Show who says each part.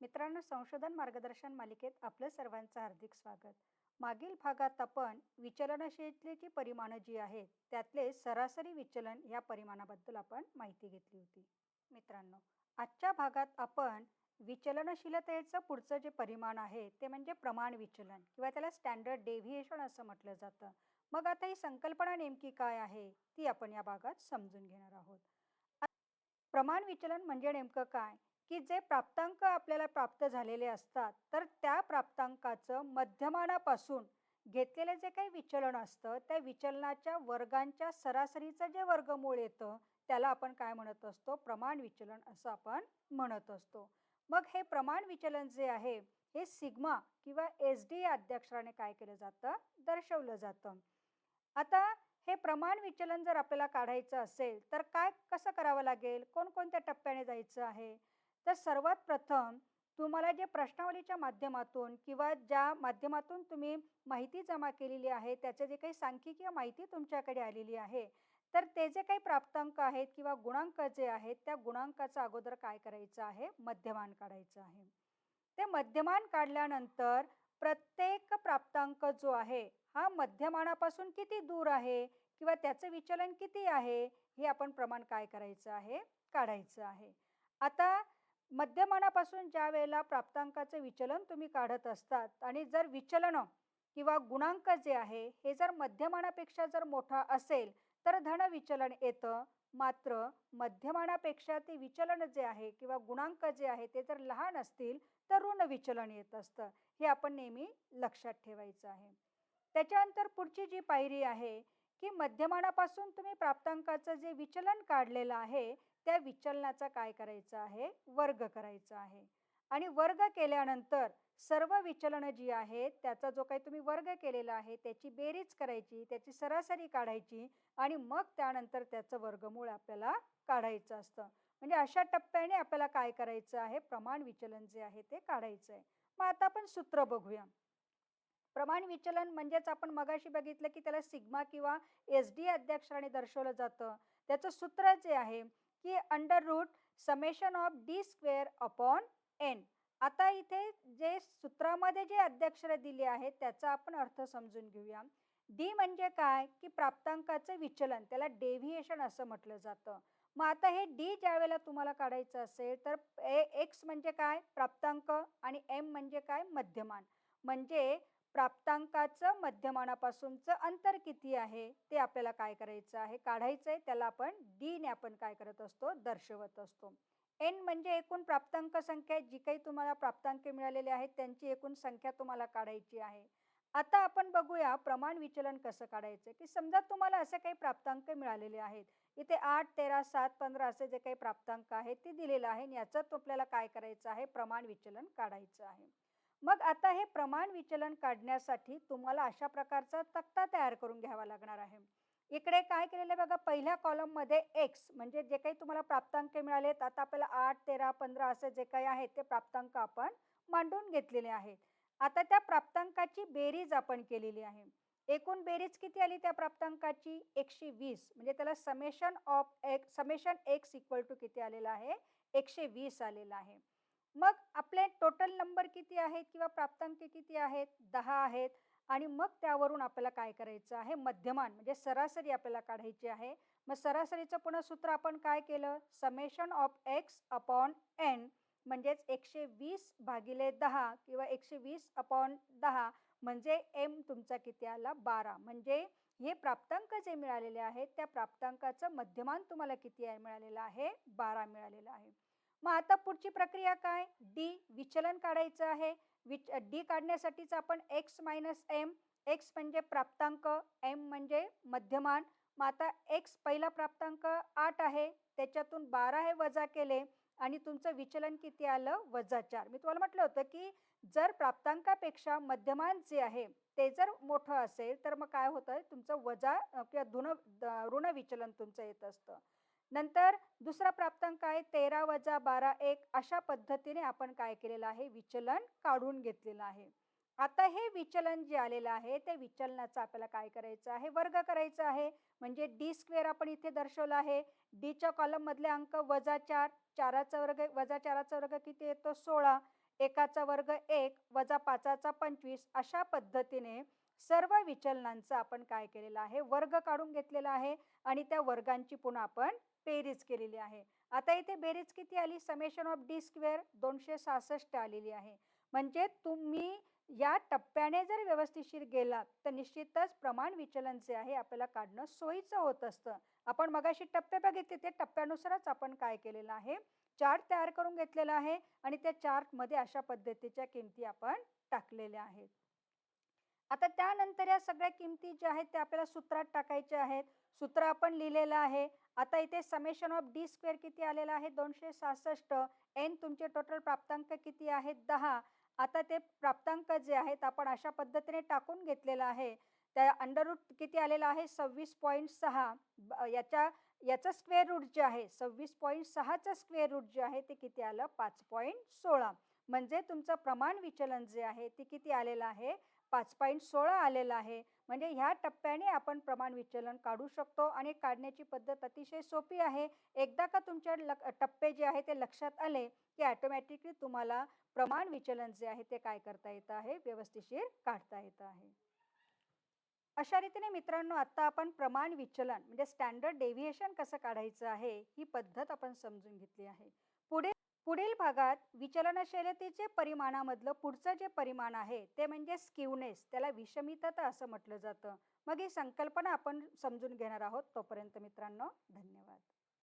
Speaker 1: मित्रांनो संशोधन मार्गदर्शन मालिकेत आपलं सर्वांचं हार्दिक स्वागत. मागील भागात आपण विचलनशीलतेची परिमाणं जी आहेत त्यातले सरासरी विचलन या परिमाणाबद्दल आपण माहिती घेतली होती. मित्रांनो आजच्या भागात आपण विचलनशीलतेचं पुढचं जे परिमाण आहे ते म्हणजे प्रमाण विचलन किंवा त्याला स्टँडर्ड डेव्हिएशन असं म्हटलं जातं. मग आता ही संकल्पना नेमकी काय आहे ती आपण या भागात समजून घेणार आहोत. प्रमाण विचलन म्हणजे नेमकं काय? की जे प्राप्तांक आपल्याला प्राप्त झालेले असतात तर त्या प्राप्तांकाचं मध्यमानापासून घेतलेले जे काही विचलन असतं त्या विचलनाच्या वर्गांच्या सरासरीचं जे वर्गमूळ येतं त्याला आपण काय म्हणत असतो? प्रमाण विचलन असं आपण म्हणत असतो. मग हे प्रमाण विचलन जे आहे हे सिग्मा किंवा एस डी या अध्यक्षराने काय केलं जातं? दर्शवलं जातं. आता हे प्रमाण विचलन जर आपल्याला काढायचं असेल तर काय कसं करावं लागेल? कोणकोणत्या टप्प्याने जायचं आहे? तर सर्वात प्रथम तुम्हाला जे प्रश्नावलीच्या माध्यमातून किंवा ज्या माध्यमातून तुम्ही माहिती जमा केलेली आहे त्याचे जे काही सांख्यिकीय माहिती तुमच्याकडे आलेली आहे तर ते जे काही प्राप्तांक आहेत किंवा गुणांक जे आहेत त्या गुणांकाचं अगोदर काय करायचं आहे? मध्यमान काढायचं आहे. ते मध्यमान काढल्यानंतर प्रत्येक प्राप्तांक जो आहे हा मध्यमानापासून किती दूर आहे किंवा त्याचं विचलन किती आहे हे आपण प्रमाण काय करायचं आहे? काढायचं आहे. आता मध्यमानापासून ज्या वेळेला प्राप्तांकाचं विचलन तुम्ही काढत असतात आणि जर विचलन किंवा गुणांक जे आहे हे जर मध्यमानापेक्षा जर मोठा असेल तर धन विचलन येतं. मात्र मध्यमानापेक्षा ते विचलन जे आहे किंवा गुणांक जे आहे ते जर लहान असतील तर ऋण विचलन येत असतं. हे आपण नेहमी लक्षात ठेवायचं आहे. त्याच्यानंतर पुढची जी पायरी आहे की मध्यमानापासून तुम्ही प्राप्तांकाचं जे विचलन काढलेलं आहे त्या विचलनाचा काय करायचं आहे? वर्ग करायचा आहे. आणि वर्ग केल्यानंतर सर्व विचलनं जी आहेत त्याचा जो काही तुम्ही वर्ग केलेला आहे त्याची बेरीज करायची त्याची सरासरी काढायची आणि मग त्यानंतर त्याचं वर्गमूळ आपल्याला काढायचं असतं. म्हणजे अशा टप्प्याने आपल्याला काय करायचं आहे? प्रमाण विचलन जे आहे ते काढायचं आहे. मग आता आपण सूत्र बघूया. प्रमाण विचलन म्हणजेच आपण मगाशी बघितलं की त्याला सिग्मा किंवा एस डी अध्यक्षराने दर्शवलं जातं. त्याचं सूत्र जे आहे की under root summation of D square upon N. आता इथे जे सूत्रामध्ये जे अध्यक्षरं दिली आहेत त्याचा आपण अर्थ समजून घेऊया. डी म्हणजे काय? की प्राप्तांकाचं विचलन त्याला डेव्हिएशन असं म्हटलं जातं. मग आता हे डी ज्यावेळेला तुम्हाला काढायचं असेल तर ए एक्स म्हणजे काय? प्राप्तांक आणि एम म्हणजे काय? मध्यमान. म्हणजे प्राप्तांकाचं मध्यमानापासूनचं अंतर किती आहे? ते आपल्याला काय करायचं आहे? काढायचं आहे. त्याला आपण डीने आपण काय करत असतो? दर्शवत असतो. एन म्हणजे एकूण प्राप्तांक संख्या जी काही तुम्हाला प्राप्तांक मिळालेले आहेत त्यांची एकूण संख्या तुम्हाला काढायची आहे. आता आपण बघूया प्रमाण विचलन कसं काढायचं? की समजा तुम्हाला असे काही प्राप्तांक मिळालेले आहेत. इथे आठ तेरा सात पंधरा असे जे काही प्राप्तांक आहेत ते दिलेलं आहे याचं आपल्याला काय करायचं आहे? प्रमाण विचलन काढायचं आहे. मग आता हे प्रमाण विचलन काढण्यासाठी तुम्हाला अशा प्रकारचा तक्ता तयार करून घ्यावा लागणार आहे. इकडे काय केलेलं आहे बघा पहिल्या कॉलममध्ये एक्स म्हणजे जे काही तुम्हाला प्राप्तांक मिळालेत आता आपल्याला आठ तेरा पंधरा असे जे काही आहेत ते प्राप्तांक आपण मांडून घेतलेले आहेत. आता त्या प्राप्तांकाची बेरीज आपण केलेली आहे. एकूण बेरीज किती आली त्या प्राप्तांकाची? एकशे वीस. म्हणजे त्याला समेशन ऑफ एक समेशन एक्स इक्वल टू किती आलेला आहे? एकशे वीस आलेला आहे. मग आपले टोटल नंबर किती आहेत किंवा प्राप्तांक किती आहेत? दहा आहेत. आणि मग त्यावरून आपल्याला काय करायचं आहे? मध्यमान म्हणजे सरासरी आपल्याला काढायची आहे. मग सरासरीचं पुन्हा सूत्र आपण काय केलं? Summation of X upon N म्हणजेच एकशे वीस भागिले दहा किंवा एकशे वीस अपॉन दहा म्हणजे एम तुमचा किती आला? बारा. म्हणजे हे प्राप्तांक जे मिळालेले आहेत त्या प्राप्तांकाचं मध्यमान तुम्हाला किती आहे? मिळालेलं आहे? बारा मिळालेलं आहे. मग आता पुढची प्रक्रिया काय? डी विचलन काढायचं आहे. विच डी काढण्यासाठीच आपण एक्स मायनस एम एक्स म्हणजे प्राप्तांक एम म्हणजे मध्यमान. मग आता एक्स पहिला प्राप्तांक आठ आहे. त्याच्यातून बारा हे वजा केले आणि तुमचं विचलन किती आलं? वजा चार. मी तुम्हाला म्हटलं होतं की जर प्राप्तांकापेक्षा मध्यमान जे आहे ते जर मोठं असेल तर मग काय होतं तुमचं वजा किंवा धुन ऋण विचलन तुमचं येत असतं. नंतर दुसरा प्राप्तांक आहे तेरा वजा बारा एक. अशा पद्धतीने आपण काय केलेलं आहे? विचलन काढून घेतलेलं आहे. आता हे विचलन जे आलेलं आहे ते विचलनाचं आपल्याला काय करायचं आहे? वर्ग करायचं आहे. म्हणजे डी स्क्वेअर आपण इथे दर्शवलं आहे. डीच्या कॉलममधले अंक वजा चार. चाराचा वर्ग वजा चाराचा वर्ग किती येतो? सोळा. एकाचा वर्ग एक. वजा पाचाचा पंचवीस. अशा पद्धतीने सर्व विचलनांचं आपण काय केलेलं आहे? वर्ग काढून घेतलेला आहे. आणि त्या वर्गांची पुन्हा आपण बेरीज केलेली आहे. आता इथे बेरीज किती आली? समेशन ऑफ डी स्क्वेअर दोनशे सहासष्ट आलेली आहे. म्हणजे तुम्ही या टप्प्याने जर व्यवस्थिशीर गेलात तर निश्चितच प्रमाण विचलन जे आहे आपल्याला काढणं सोयीचं होत असतं. आपण मगाशी टप्पे बघितले ते टप्प्यानुसारच आपण काय केलेलं आहे? चार्ट तयार करून घेतलेला आहे आणि त्या चार्टमध्ये अशा पद्धतीच्या किमती आपण टाकलेल्या आहेत. आता त्यानंतर या सगळ्या किमती ज्या आहेत त्या आपल्याला सूत्रात टाकायच्या आहेत. सूत्र आपण लिहिलेलं आहे. आता इथे समेशन ऑफ डी स्क्वेअर किती आलेलं आहे? दोनशे सहासष्ट. एन तुमचे टोटल प्राप्तांक किती आहेत दहा. आता ते प्राप्तांक जे आहेत आपण अशा पद्धतीने टाकून घेतलेलं आहे. त्या अंडररूट किती आलेलं आहे? सव्वीस पॉईंट सहा. याच्या याचं स्क्वेअर रूट जे आहे सव्वीस पॉईंट सहाचं स्क्वेअर रूट जे आहे ते किती आलं? पाच पॉईंट सोळा. म्हणजे तुमचं प्रमाण विचलन जे आहे ते किती आलेलं आहे? पाच पॉईंट सोळा आलेलं आहे. म्हणजे ह्या टप्प्याने आपण प्रमाण विचलन काढू शकतो आणि काढण्याची पद्धत अतिशय सोपी आहे. एकदा का तुमच्या लक टप्पे जे आहे ते लक्षात आले की ॲटोमॅटिकली तुम्हाला प्रमाण विचलन जे आहे ते काय करता येतं आहे? व्यवस्थिशीर काढता येतं आहे. अशा रीतीने मित्रांनो आत्ता आपण प्रमाण विचलन म्हणजे स्टँडर्ड डेव्हिएशन कसं काढायचं आहे ही पद्धत आपण समजून घेतली आहे. पुढे पुढील भागात विचलनशीलतेचे परिमाणामधलं पुढचं जे परिमाण आहे ते म्हणजे स्किवनेस. त्याला विषमितता असं म्हटलं जातं. मग ही संकल्पना आपण समजून घेणार आहोत. तोपर्यंत मित्रांनो धन्यवाद.